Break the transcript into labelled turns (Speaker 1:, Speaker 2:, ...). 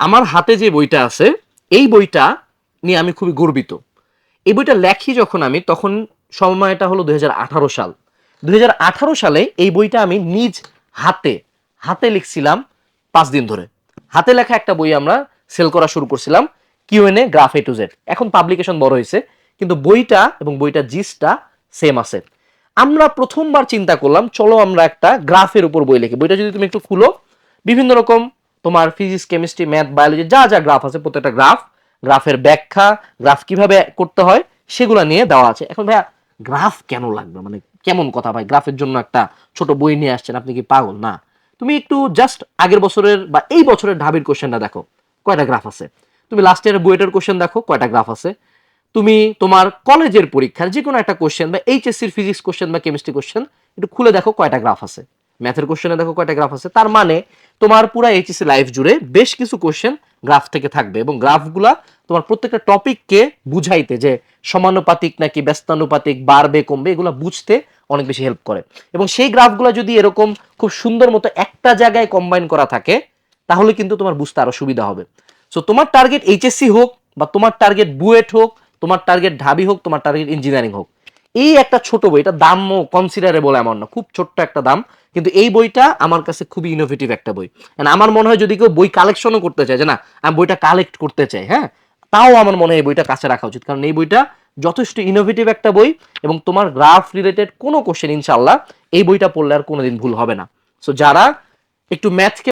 Speaker 1: আমার হাতে যে বইটা আছে, এই বইটা নিয়ে আমি খুবই গর্বিত। এই বইটা লেখি যখন আমি, তখন সময়টা হলো দুই হাজার আঠারো সাল। দু হাজার আঠারো সালে এই বইটা আমি নিজ হাতে হাতে লিখছিলাম পাঁচ দিন ধরে। হাতে লেখা একটা বই আমরা সেল করা শুরু করছিলাম QnA graph A to Z এখন পাবলিকেশন বড় হয়েছে, কিন্তু বইটা এবং বইটা জিসটা সেম আছে। আমরা প্রথমবার চিন্তা করলাম, চলো আমরা একটা গ্রাফের উপর বই লিখি। বইটা যদি তুমি একটু খুলো, বিভিন্ন রকম তোমার ফিজিক্স কেমিস্ট্রি ম্যাথ বায়োলজি যা যা গ্রাফ আছে, প্রত্যেকটা গ্রাফ গ্রাফের ব্যাখ্যা গ্রাফ কীভাবে করতে হয়, সেগুলো নিয়ে দেওয়া আছে। এখন ভাইয়া গ্রাফ কেন লাগবে? মানে কেমন কথা ভাই? গ্রাফের জন্য একটা ছোট বই নিয়ে আসছেন, আপনি কি পাগল? না। তুমি একটু জাস্ট আগের বছরের বা এই বছরের ঢাবির কোশ্চেনটা দেখো। কয়টা গ্রাফ আছে? তুমি লাস্ট ইয়ারের বইটার কোশ্চেন দেখো, কয়টা গ্রাফ আছে? তুমি তোমার কলেজের পরীক্ষার যে কোনো একটা কোশ্চেন বা এইচএসসির ফিজিক্স কোশ্চেন বা কেমিস্ট্রি কোশ্চেন একটু খুলে দেখো কয়টা গ্রাফ আছে। ম্যাথের কোশ্চেনে দেখো কয়টা গ্রাফ আছে? তার মানে তোমার পুরো এইচএসসি লাইফ জুড়ে বেশ কিছু কোশ্চেন গ্রাফ থেকে থাকবে এবং গ্রাফগুলা তোমার প্রত্যেকটা টপিককে বুঝাইতে যে সমানুপাতিক নাকি ব্যস্তানুপাতিক, বাড়বে, কমবে, এগুলো বুঝতে অনেক বেশি হেল্প করে। এবং সেই গ্রাফগুলো যদি এরকম খুব সুন্দর মতো একটা জায়গায় কম্বাইন করা থাকে, তাহলে কিন্তু তোমার বুঝতে আরও সুবিধা হবে। সো তোমার টার্গেট এইচএসসি হোক বা তোমার টার্গেট বুয়েট হোক, তোমার টার্গেট ঢাবি হোক, তোমার টার্গেট ইঞ্জিনিয়ারিং হোক এই একটা ছোট বই, এটা দামও কনসিডারেবল এমন না, খুব ছোট্ট একটা দাম, কিন্তু এই বইটা আমার কাছে খুবই ইনোভেটিভ একটা বই। আমার মনে হয় যদি কেউ বই কালেকশনও করতে চায়, যে না, আমি বইটা কালেক্ট করতে চাই হ্যাঁ তাও আমার মনে হয় এই বইটা কাছে রাখা উচিত। কারণ এই বইটা যথেষ্ট ইনোভেটিভ একটা বই এবং তোমার গ্রাফ রিলেটেড কোনো কোশ্চেন ইনশাল্লাহ এই বইটা পড়লে আর কোনোদিন ভুল হবে না। সো যারা একটু ম্যাথকে